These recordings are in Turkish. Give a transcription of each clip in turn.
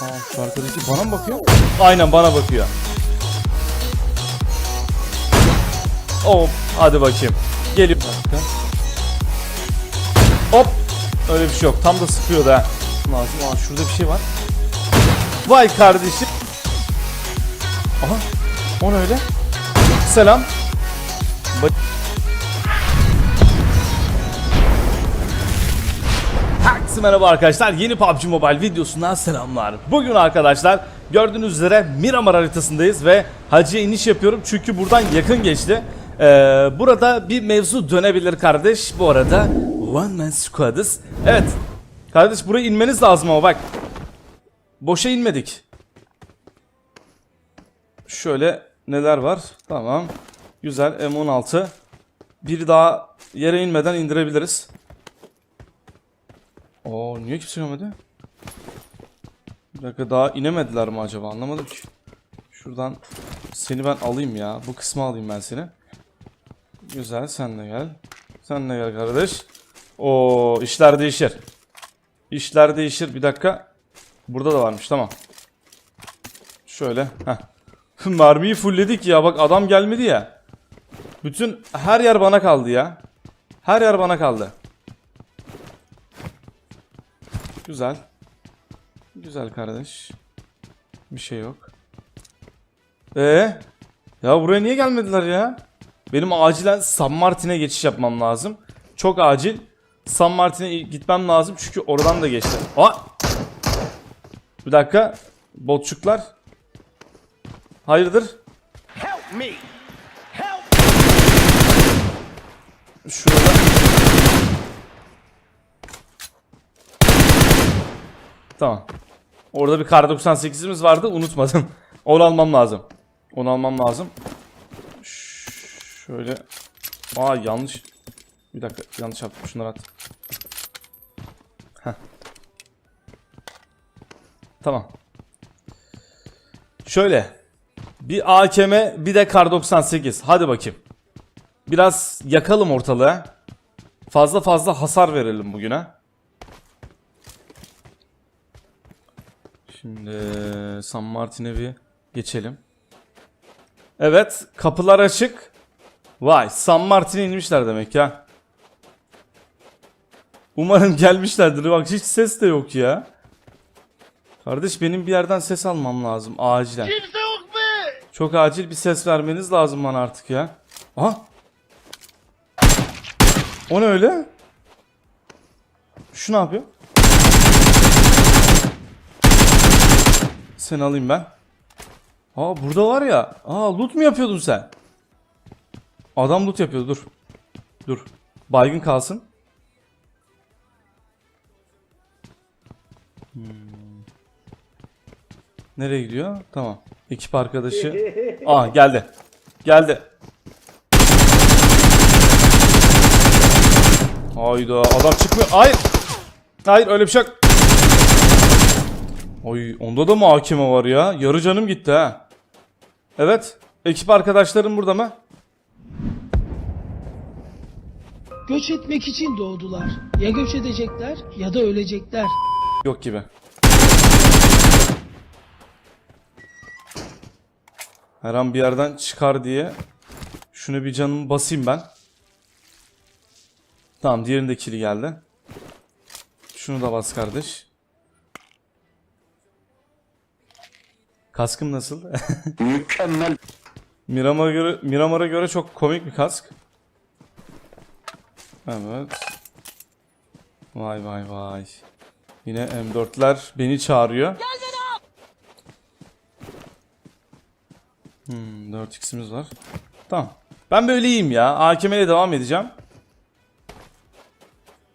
Aa, şu arkadaki bana mı bakıyor? Aynen bana bakıyor. Hop hadi bakayım. Bir dakika. Hop. Öyle bir şey yok. Tam da sıkıyordu ha. Lazım. Aa şurada bir şey var. Vay kardeşim. Aha. O ne öyle? Selam. Ba- Herkese merhaba arkadaşlar. Yeni PUBG Mobile videosundan selamlar. Bugün arkadaşlar gördüğünüz üzere Miramar haritasındayız ve hacıya iniş yapıyorum çünkü buradan yakın geçti. Ee, burada bir mevzu dönebilir kardeş. Bu arada One Man Squad'ız. Evet. Kardeş buraya inmeniz lazım ama bak. Boşa inmedik. Şöyle neler var? Tamam. Güzel M16. Bir daha yere inmeden indirebiliriz. Oo niye kimse inmedi? Bir dakika daha inemediler mi acaba anlamadım ki. Şuradan seni ben alayım ya. Bu kısmı alayım ben seni. Güzel sen de gel. Sen de gel kardeş. Oo işler değişir. İşler değişir. Bir dakika. Burada da varmış tamam. Şöyle. Heh. Mermiyi fullledik ya. Bak adam gelmedi ya. Bütün her yer bana kaldı ya. Her yer bana kaldı. Güzel. Güzel kardeş. Bir şey yok. Ee? Ya buraya niye gelmediler ya? Benim acilen San Martin'e geçiş yapmam lazım. Çok acil. San Martin'e gitmem lazım çünkü oradan da geçti. Aa! Bir dakika. Botçuklar. Hayırdır? Help me! Help! Şurada. Tamam. Orada bir kar 98'imiz vardı unutmadım. Onu almam lazım. Onu almam lazım. Ş- Şöyle. Aa yanlış. Bir dakika yanlış yaptım şunları at. Tamam. Şöyle. Bir AKM bir de kar 98. Hadi bakayım. Biraz yakalım ortalığı. Fazla fazla hasar verelim bugüne. Şimdi San Martin'e bir geçelim. Evet, kapılar açık. Vay, San Martin'e inmişler demek ya. Umarım gelmişlerdir. Bak hiç ses de yok ya. Kardeş benim bir yerden ses almam lazım acilen. Kimse yok mu? Çok acil bir ses vermeniz lazım bana artık ya. Aha. O ne öyle? Şu ne yapıyor? Seni alayım ben. Aa burada var ya. Aa loot mu yapıyordun sen? Adam loot yapıyordu dur. Dur. Baygın kalsın. Hmm. Nereye gidiyor? Tamam. Ekip arkadaşı. Aa geldi. Geldi. Hayda adam çıkmıyor. Hayır. Hayır öyle bir şey yok. Oy onda da mı hakime var ya? Yarı canım gitti ha. Evet. Ekip arkadaşlarım burada mı? Göç etmek için doğdular. Ya göç edecekler ya da ölecekler. Yok gibi. Her an bir yerden çıkar diye şunu bir canımı basayım ben. Tamam diğerinde kili geldi. Şunu da bas kardeş. Kaskım nasıl? Mükemmel. Miramar'a göre, Miramar'a göre çok komik bir kask. Evet. Vay vay vay. Yine M4'ler beni çağırıyor. Hmm, 4x'imiz var. Tamam. Ben böyle iyiyim ya. AKM ile devam edeceğim.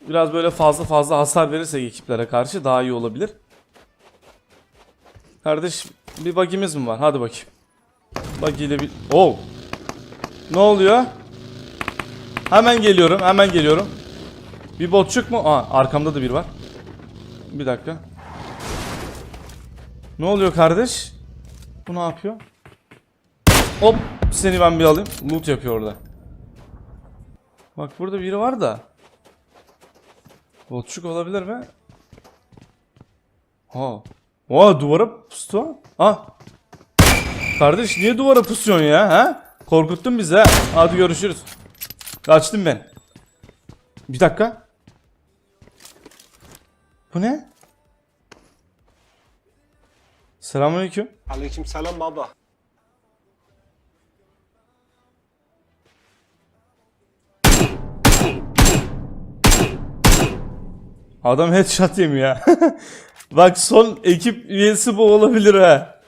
Biraz böyle fazla fazla hasar verirsek ekiplere karşı daha iyi olabilir. Kardeş bir bagimiz mi var? Hadi bakayım. Buggy ile bir... Oh! Ne oluyor? Hemen geliyorum, hemen geliyorum. Bir botçuk mu? Aa, arkamda da bir var. Bir dakika. Ne oluyor kardeş? Bu ne yapıyor? Hop! Seni ben bir alayım. Loot yapıyor orada. Bak burada biri var da. Botçuk olabilir mi? Ha. Oha duvara pustu. Ha. Kardeş niye duvara pusuyorsun ya? Ha? Korkuttun bizi ha. Hadi görüşürüz. Kaçtım ben. Bir dakika. Bu ne? Selamünaleyküm. Aleykümselam baba. Adam headshot yemiyor ya. Bak son ekip üyesi bu olabilir ha.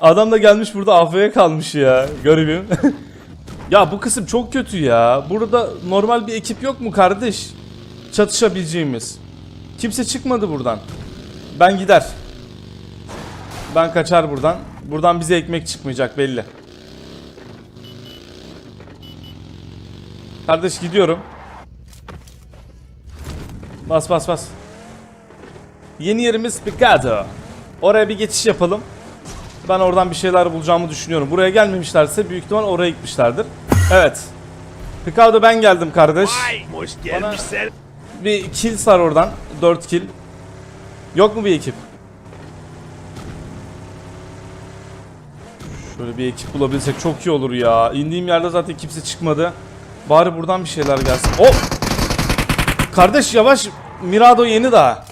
Adam da gelmiş burada AFK'ya kalmış ya. Garibim. ya bu kısım çok kötü ya. Burada normal bir ekip yok mu kardeş? Çatışabileceğimiz. Kimse çıkmadı buradan. Ben gider. Ben kaçar buradan. Buradan bize ekmek çıkmayacak belli. Kardeş gidiyorum. Bas bas bas. Yeni yerimiz Picado. Oraya bir geçiş yapalım. Ben oradan bir şeyler bulacağımı düşünüyorum. Buraya gelmemişlerse büyük ihtimal oraya gitmişlerdir. Evet. Picado ben geldim kardeş. Hoş gelmişsin. Bir kill sar oradan. 4 kill. Yok mu bir ekip? Şöyle bir ekip bulabilsek çok iyi olur ya. İndiğim yerde zaten kimse çıkmadı. Bari buradan bir şeyler gelsin. Oh! Kardeş yavaş. Mirado yeni daha.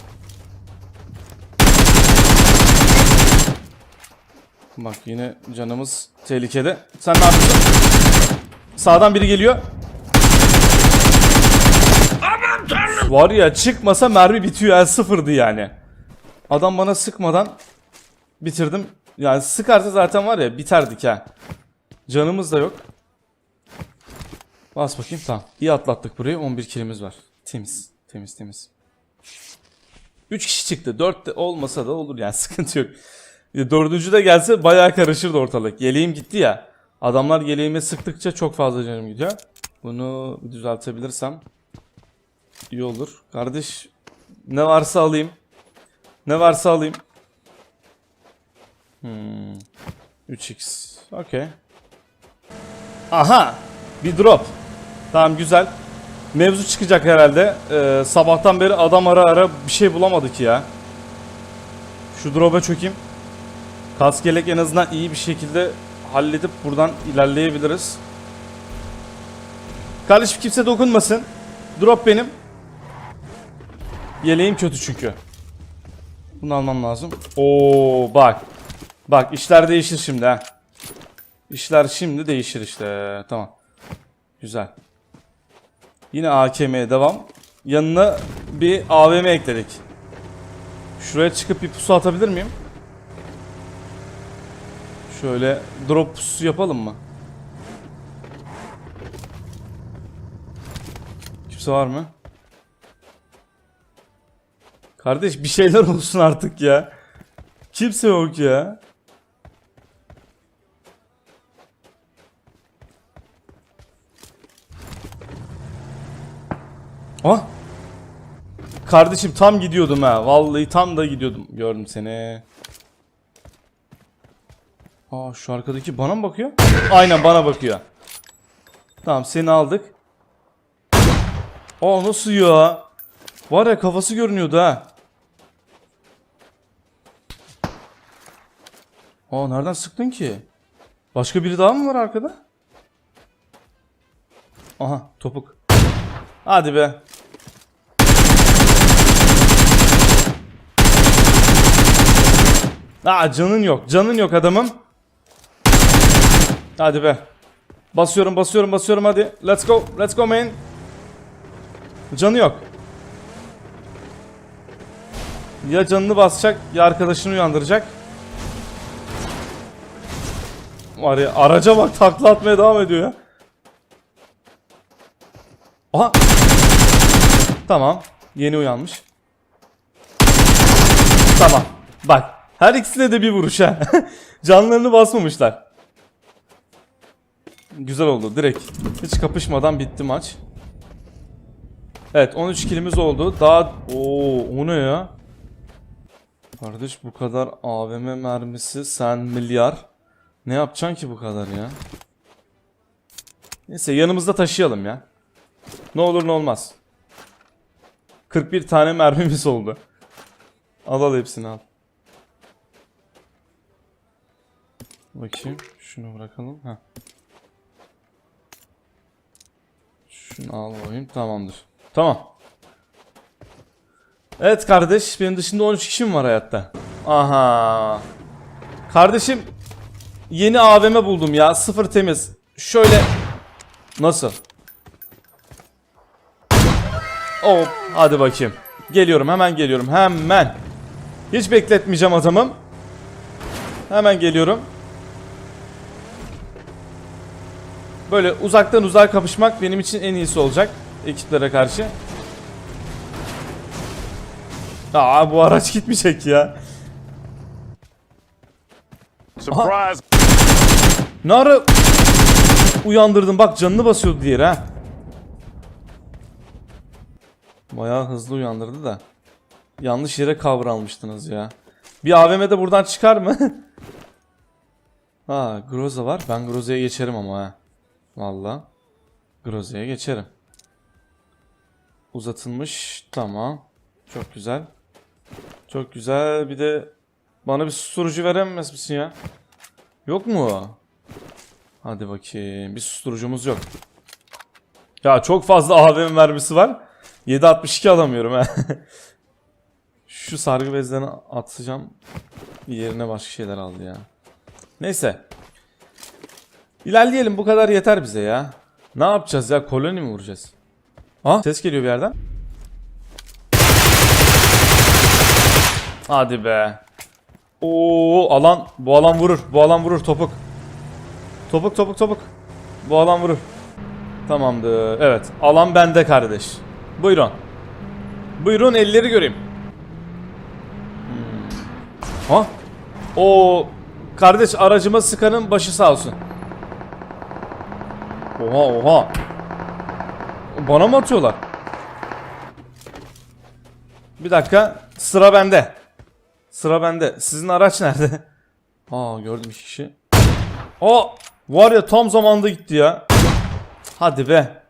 Bak yine canımız tehlikede. Sen ne yapıyorsun? Sağdan biri geliyor. Var ya çıkmasa mermi bitiyor el sıfırdı yani. Adam bana sıkmadan bitirdim. Yani sıkarsa zaten var ya biterdik ha. Canımız da yok. Bas bakayım tamam. İyi atlattık burayı 11 kilimiz var. Temiz temiz temiz. 3 kişi çıktı 4 de olmasa da olur yani sıkıntı yok. Ya Dördüncü de gelse bayağı karışırdı ortalık. Yeleğim gitti ya. Adamlar yeleğime sıktıkça çok fazla canım gidiyor. Bunu düzeltebilirsem iyi olur. Kardeş ne varsa alayım. Ne varsa alayım. Hmm. 3x. Okey. Aha. Bir drop. Tamam güzel. Mevzu çıkacak herhalde. Ee, sabahtan beri adam ara ara bir şey bulamadık ya. Şu drop'a çökeyim. Yelek en azından iyi bir şekilde halledip buradan ilerleyebiliriz. Kardeşim kimse dokunmasın. Drop benim. Yeleğim kötü çünkü. Bunu almam lazım. Oo bak. Bak işler değişir şimdi ha. İşler şimdi değişir işte. Tamam. Güzel. Yine AKM'ye devam. Yanına bir AVM ekledik. Şuraya çıkıp bir pusu atabilir miyim? Şöyle drop yapalım mı? Kimse var mı? Kardeş bir şeyler olsun artık ya. Kimse yok ya. Ah! Kardeşim tam gidiyordum ha. Vallahi tam da gidiyordum. Gördüm seni. Aa şu arkadaki bana mı bakıyor? Aynen bana bakıyor. Tamam seni aldık. Aa nasıl ya? Var ya kafası görünüyordu ha. Aa nereden sıktın ki? Başka biri daha mı var arkada? Aha topuk. Hadi be. Aa canın yok. Canın yok adamım. Hadi be. Basıyorum basıyorum basıyorum hadi. Let's go. Let's go man. Canı yok. Ya canını basacak ya arkadaşını uyandıracak. Var ya araca bak takla atmaya devam ediyor ya. Aha. Tamam. Yeni uyanmış. Tamam. Bak. Her ikisine de bir vuruş ha. Canlarını basmamışlar. Güzel oldu direkt. Hiç kapışmadan bitti maç. Evet 13 kilimiz oldu. Daha Oo o ne ya? Kardeş bu kadar AVM mermisi sen milyar. Ne yapacaksın ki bu kadar ya? Neyse yanımızda taşıyalım ya. Ne olur ne olmaz. 41 tane mermimiz oldu. Al al hepsini al. Bakayım. Şunu bırakalım. Heh. Şunu al. Tamamdır. Tamam. Evet kardeş. Benim dışında 13 kişim var hayatta. Aha. Kardeşim. Yeni AVM buldum ya. Sıfır temiz. Şöyle. Nasıl? Hop. Hadi bakayım. Geliyorum. Hemen geliyorum. Hemen. Hiç bekletmeyeceğim adamım. Hemen geliyorum. Böyle uzaktan uzağa kapışmak benim için en iyisi olacak ekiplere karşı. Aa bu araç gitmeyecek ya. Surprise. Ne ara uyandırdım bak canını basıyordu diğeri ha. Bayağı hızlı uyandırdı da. Yanlış yere kavralmıştınız ya. Bir AVM de buradan çıkar mı? ha Groza var. Ben Groza'ya geçerim ama ha. Valla. Groza'ya geçerim. Uzatılmış. Tamam. Çok güzel. Çok güzel. Bir de bana bir susturucu veremez misin ya? Yok mu? Hadi bakayım. Bir susturucumuz yok. Ya çok fazla AVM mermisi var. 7.62 alamıyorum ha. Şu sargı bezlerini atacağım. Yerine başka şeyler aldı ya. Neyse. İlerleyelim bu kadar yeter bize ya. Ne yapacağız ya? Koloni mi vuracağız? Ha ses geliyor bir yerden. Hadi be. Oo alan bu alan vurur. Bu alan vurur topuk. Topuk topuk topuk. Bu alan vurur. Tamamdır. Evet. Alan bende kardeş. Buyurun. Buyurun elleri göreyim. Hmm. Ha? O kardeş aracıma sıkanın başı sağ olsun. Oha oha. Bana mı atıyorlar? Bir dakika. Sıra bende. Sıra bende. Sizin araç nerede? Aa gördüm iki kişi. Aa var ya tam zamanda gitti ya. Hadi be.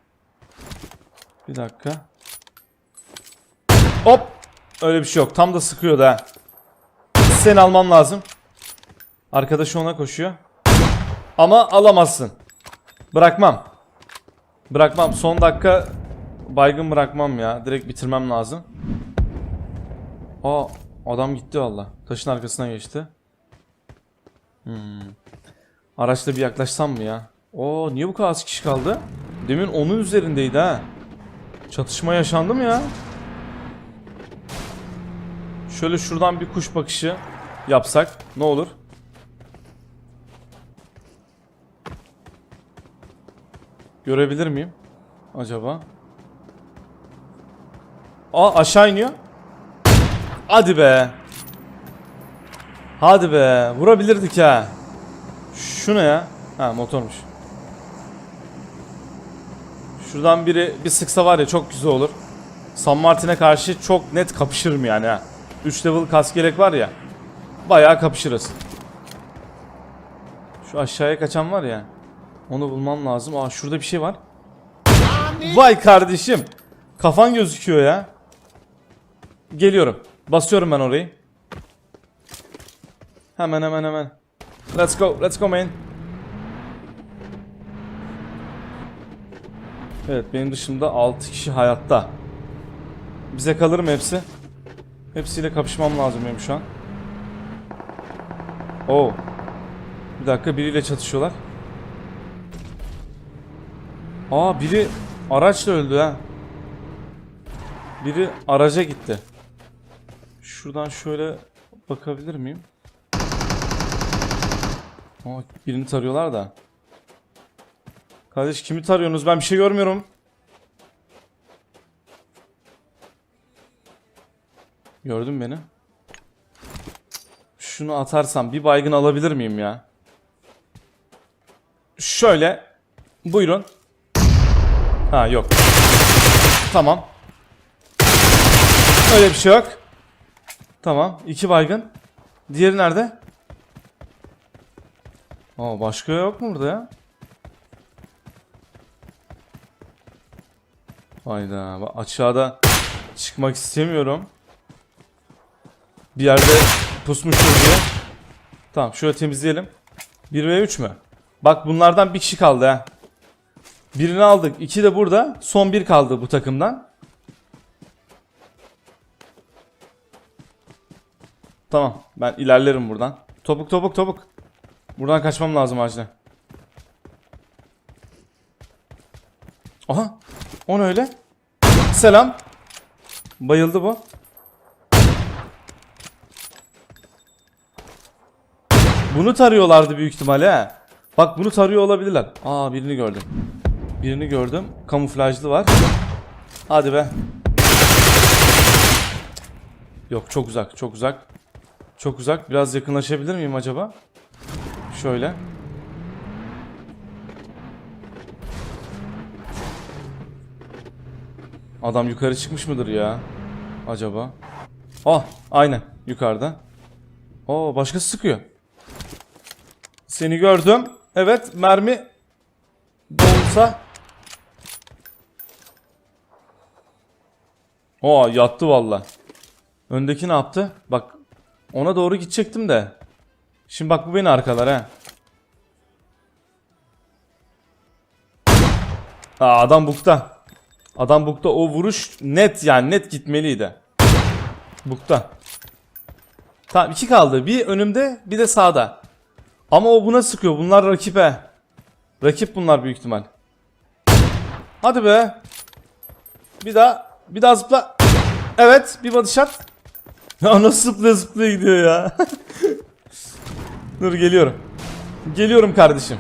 Bir dakika. Hop. Öyle bir şey yok. Tam da sıkıyordu ha. Seni almam lazım. Arkadaşı ona koşuyor. Ama alamazsın. Bırakmam. Bırakmam. Son dakika baygın bırakmam ya. Direkt bitirmem lazım. Aa adam gitti valla. Taşın arkasına geçti. Hmm. Araçla bir yaklaşsam mı ya? Oo niye bu kadar az kişi kaldı? Demin onun üzerindeydi ha. Çatışma yaşandı mı ya? Şöyle şuradan bir kuş bakışı yapsak ne olur? Görebilir miyim? Acaba? Aa aşağı iniyor. Hadi be. Hadi be. Vurabilirdik ha. Şu ne ya? Ha motormuş. Şuradan biri bir sıksa var ya çok güzel olur. San Martin'e karşı çok net kapışırım yani ha. 3 level kask yelek var ya. Bayağı kapışırız. Şu aşağıya kaçan var ya. Onu bulmam lazım. Aa şurada bir şey var. Vay kardeşim. Kafan gözüküyor ya. Geliyorum. Basıyorum ben orayı. Hemen hemen hemen. Let's go. Let's go man. Evet benim dışımda 6 kişi hayatta. Bize kalır mı hepsi? Hepsiyle kapışmam lazım benim şu an. Oo. Bir dakika biriyle çatışıyorlar. Aa biri araçla öldü ha. Biri araca gitti. Şuradan şöyle bakabilir miyim? Aa, birini tarıyorlar da. Kardeş kimi tarıyorsunuz? Ben bir şey görmüyorum. Gördün beni. Şunu atarsam bir baygın alabilir miyim ya? Şöyle. Buyurun. Ha yok. Tamam. Öyle bir şey yok. Tamam. iki baygın. Diğeri nerede? Aa başka yok mu burada ya? Hayda. Aşağıda çıkmak istemiyorum. Bir yerde pusmuştur diye. Tamam şöyle temizleyelim. 1 ve 3 mü? Bak bunlardan bir kişi kaldı ha. Birini aldık. iki de burada. Son bir kaldı bu takımdan. Tamam. Ben ilerlerim buradan. Topuk topuk topuk. Buradan kaçmam lazım acilen. Aha. O ne öyle? Selam. Bayıldı bu. Bunu tarıyorlardı büyük ihtimalle he. Bak bunu tarıyor olabilirler. Aa birini gördüm. Birini gördüm. Kamuflajlı var. Hadi be. Yok çok uzak çok uzak. Çok uzak. Biraz yakınlaşabilir miyim acaba? Şöyle. Adam yukarı çıkmış mıdır ya? Acaba? Ah aynen yukarıda. Oo başkası sıkıyor. Seni gördüm. Evet mermi dolsa. Oo yattı valla. Öndeki ne yaptı? Bak ona doğru gidecektim de. Şimdi bak bu beni arkalar ha. Aa, adam bukta. Adam bukta o vuruş net yani net gitmeliydi. Bukta. Tamam iki kaldı. Bir önümde bir de sağda. Ama o buna sıkıyor. Bunlar rakibe. Rakip bunlar büyük ihtimal. Hadi be. Bir daha. Bir daha zıpla. Evet. Bir body shot. Ya nasıl zıplaya zıplaya gidiyor ya. Dur geliyorum. Geliyorum kardeşim.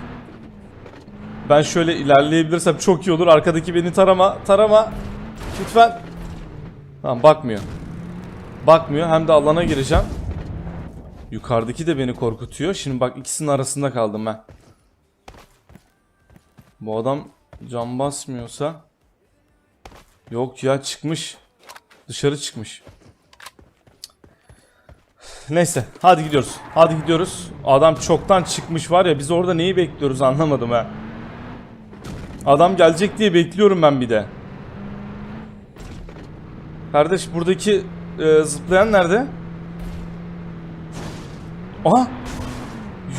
Ben şöyle ilerleyebilirsem çok iyi olur. Arkadaki beni tarama. Tarama. Lütfen. Tamam bakmıyor. Bakmıyor. Hem de alana gireceğim. Yukarıdaki de beni korkutuyor. Şimdi bak ikisinin arasında kaldım ben. Bu adam cam basmıyorsa Yok ya çıkmış. Dışarı çıkmış. Neyse hadi gidiyoruz. Hadi gidiyoruz. Adam çoktan çıkmış var ya biz orada neyi bekliyoruz anlamadım ha. Adam gelecek diye bekliyorum ben bir de. Kardeş buradaki e, zıplayan nerede? Aha!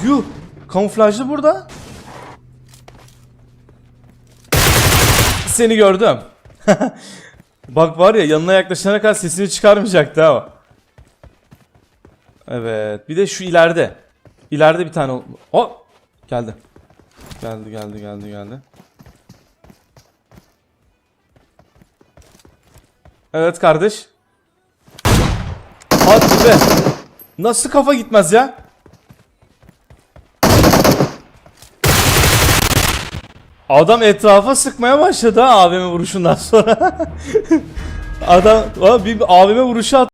Yuh! Kamuflajlı burada. Seni gördüm. Bak var ya yanına yaklaşana kadar sesini çıkarmayacaktı ha. Evet. Bir de şu ileride. İleride bir tane O geldi. Geldi geldi geldi geldi. Evet kardeş. Hadi be. Nasıl kafa gitmez ya? Adam etrafa sıkmaya başladı ha AVM vuruşundan sonra. Adam bir AVM vuruşu attı.